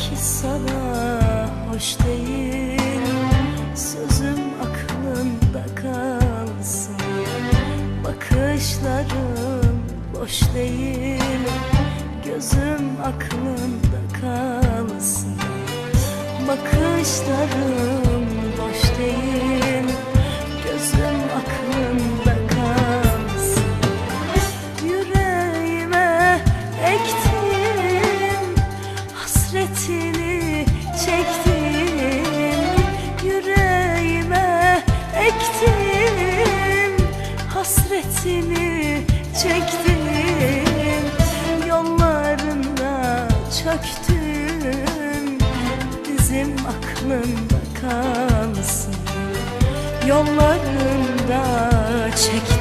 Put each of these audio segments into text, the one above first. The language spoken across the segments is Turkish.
belki sana hoş değil. Sözüm aklında kalsın. Bakışların boş değil. Gözüm aklında kalsın. Bakışların boş değil. aklında kalsın Yollarında çekti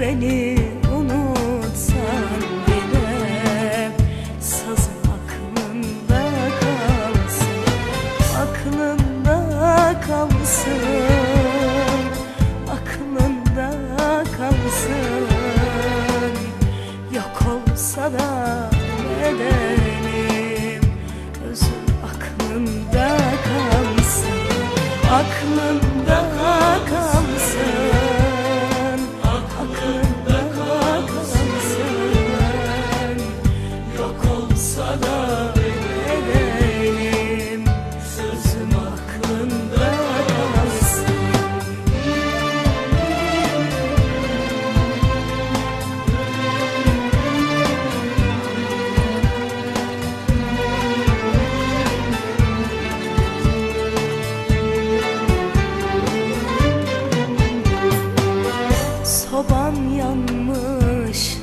beni.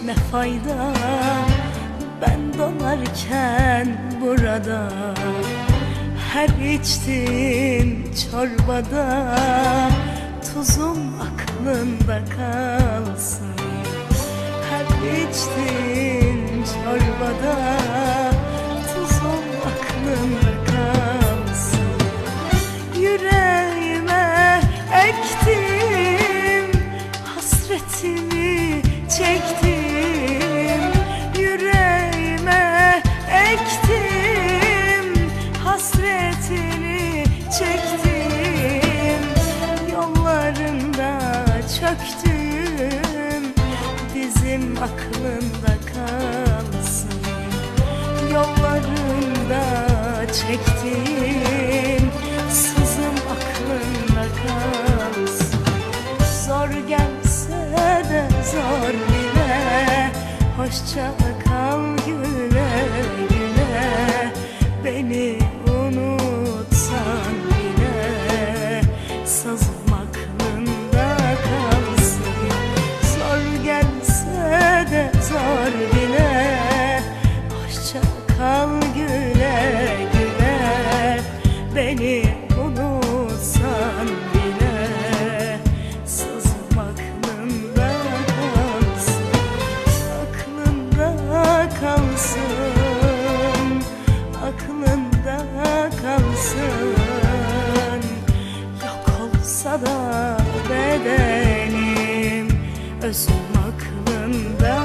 ne fayda? Ben donarken burada Her içtiğim çorbada Tuzum aklında kalsın Her içtiğim çorbada çöktüm. Dizim aklımda kalsın. Yollarında çektiğim and that